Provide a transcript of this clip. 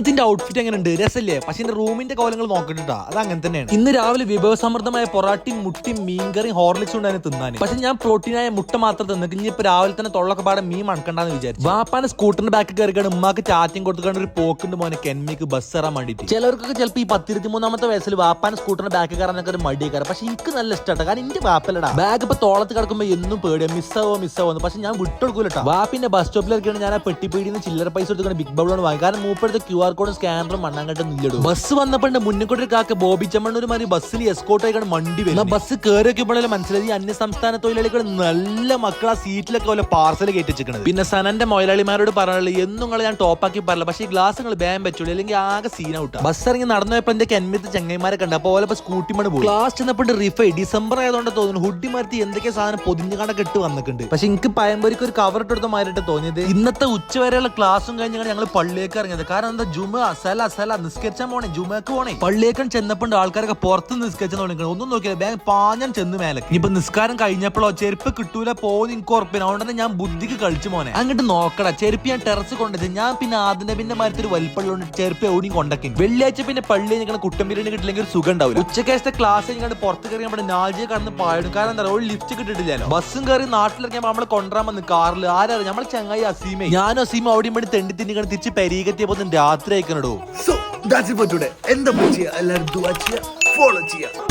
ഇന്നത്തിന്റെ outfit എങ്ങനെ ഉണ്ട് രസല്ലേ? പക്ഷെ എന്റെ റൂമിന്റെ കോലങ്ങൾ നോക്കിട്ടാ അത് അങ്ങനെ തന്നെയാണ്. ഇന്ന് രാവിലെ വിഭവസമൃദ്ധമായ പൊറാട്ടിയും മുട്ടിയും മീൻകറിയും ഹോർലിക്സ് ഉണ്ടായിരുന്നു തിന്നാൻ പക്ഷെ ഞാൻ പ്രോട്ടീനായ മുട്ട മാത്രം തിന്നിട്ട് ഇനി ഇപ്പൊ രാവിലെ തന്നെ തൊള്ളൊക്കെ പാടെ മീൻ മണക്കണ്ടെന്ന് വിചാരിച്ചു. വാപ്പാന്റെ സ്കൂട്ടറിന്റെ ബാക്കിൽ കയറിക്കാണ് ഉമ്മാക്ക് ചാറ്റിയും കൊടുത്തുകൊണ്ട് ഒരു പോക്കുണ്ട് മോനെ കെന്മിക്ക് ബസ് കയറാൻ വേണ്ടിയിട്ട്. ചിലവർക്കൊക്കെ ചിലപ്പോൾ ഈ പത്തിരുപത്തി മൂന്നാമത്തെ വയസ്സിൽ വാപ്പാന് സ്കൂട്ടറിന്റെ ബാക്ക് കയറാനൊക്കെ ഒരു മടിയേക്കാറ് പക്ഷെ എനിക്ക് നല്ല ഇഷ്ടമാണ് കാരണം എന്റെ വാപ്പലടാ ബാഗ് ഇപ്പൊ തോളത്ത് കിടക്കുമ്പോ എന്നും പേടിയാ. മിസ്സാവോ മിസ്സാവോ പക്ഷെ ഞാൻ വിട്ടെടുക്കൂലട്ടാ. വാപ്പിന്റെ ബസ് സ്റ്റോപ്പിലൊക്കെയാണ് ഞാൻ ആ പെട്ടിപ്പീടിന്ന് ചില്ലറ പൈസ എടുത്തുകൊണ്ട് ബിഗ് ബൗളാണ് വാങ്ങി കാരണം മൂപ്പടുത്ത് ക്യു ആർ കോഡും സ്കാനറും മണ്ണാങ്കട്ടും നില്ലിടും. ബസ് വന്നപ്പോൾ മുന്നിൽ കാക്ക ബോബി ചമ്മണ്ണൂർ മാതിരി ബസ്സിൽ എസ്കോട്ട് ആയിക്കാണ് മണ്ടി വരും. ബസ് കയറിയൊക്കെ മനസ്സിലായി അന്യ സംസ്ഥാന തൊഴിലാളികൾ നല്ല മക്കൾ ആ സീറ്റിലൊക്കെ പോലെ പാർസൽ കയറ്റിച്ചിരിക്കുന്നത് പിന്നെ സനന്റെ മൊയലാളിമാരോട് പറഞ്ഞുള്ള എന്നും ഞാൻ ടോപ്പാക്കി പറയില്ല പക്ഷേ ഗ്ലാസ് നിങ്ങൾ ബാൻ പറ്റുള്ളൂ അല്ലെങ്കിൽ ആകെ സീൻ ഔട്ടാ ബസ് ഇറങ്ങി നടന്നു പോയപ്പോൾ എന്റെ കന്മിത്ത് ചെങ്ങൈമാരെ കണ്ട. അപ്പോൾ ഓലെ സ്കൂട്ടി മണ് പോയി. ക്ലാസ് ചെന്നപ്പോൾ റിഫൈ ഡിസംബർ ആയതുകൊണ്ട് തോന്നുന്നു. ഹുഡി മാറ്റി എന്തൊക്കെ സാധനം പൊതിഞ്ഞു കണ്ടൊക്കെ ഇട്ട് വന്നിട്ടുണ്ട്. പക്ഷെ എനിക്ക് പയമ്പരിക്ക് ഒരു കവർ ഇട്ടെടുത്ത മാറിയിട്ട് തോന്നിയത്. ഇന്നത്തെ ഉച്ച വരെയുള്ള ക്ലാസ്സും കഴിഞ്ഞാണ് ഞങ്ങൾ പള്ളിയിലേക്ക് ഇറങ്ങിയത്. കാരണം എന്താ ജുമ സല സല നിസ്കരിച്ചാൻ ജുമക്ക് പോണേ. പള്ളിയേക്കൻ ചെന്നപ്പോണ്ട് ആൾക്കാരൊക്കെ പുറത്ത് തുടങ്ങിക്കണം ഒന്നും നോക്കിയില്ല. ബാങ്ക് പാഞ്ഞം ചെന്ന് മേലെ ഇനിയിപ്പോ നിസ്കാരം കഴിഞ്ഞപ്പോഴോ ചെരുപ്പ് കിട്ടൂല പോകുന്ന എനിക്ക് ഉറപ്പിന് അതുകൊണ്ട് തന്നെ ഞാൻ ബുദ്ധിക്ക് കളിച്ചു മോനെ. അങ്ങോട്ട് നോക്കടാ. ചെരുപ്പ് ഞാൻ ടെറസ് കൊണ്ടത്. ഞാൻ പിന്നെ ആദ്യം പിന്നെ മരത്തിൽ ഒരു കൊണ്ട് ചെരുപ്പ് എവിടെയും കൊണ്ടക്കി വെള്ളിയാഴ്ച പിന്നെ പള്ളി നിങ്ങൾ കുട്ടം ബിരിയാണി കിട്ടില്ലെങ്കിൽ ഒരു സുഖം ഉണ്ടാവില്ല. ഉച്ചക്കേശത്തെ ക്ലാസ് ഇങ്ങനെ പുറത്ത് കയറി നമ്മുടെ നാജിയെ കടന്ന് പാടും കാരണം എന്താ ഒരു ലിഫ്റ്റ് കിട്ടിട്ടില്ലല്ലോ ബസ്സും കയറി നാട്ടിലിറങ്ങിയപ്പോൾ നമ്മളെ കൊണ്ടുവരാൻ വന്ന് കാറിൽ ആരാ നമ്മൾ ചങ്ങായി അസീമേ. ഞാനും അസീമ അവിടെയും വേണ്ടി തെണ്ടി തിന്നിക്കണം തിരിച്ച് പെരീകെത്തിയപ്പോ രാത്രി അയക്കണടോ so that's it for today എന്താ ചെയ്യുക എല്ലാവരും ദുആ ചെയ്യുക ഫോളോ ചെയ്യുക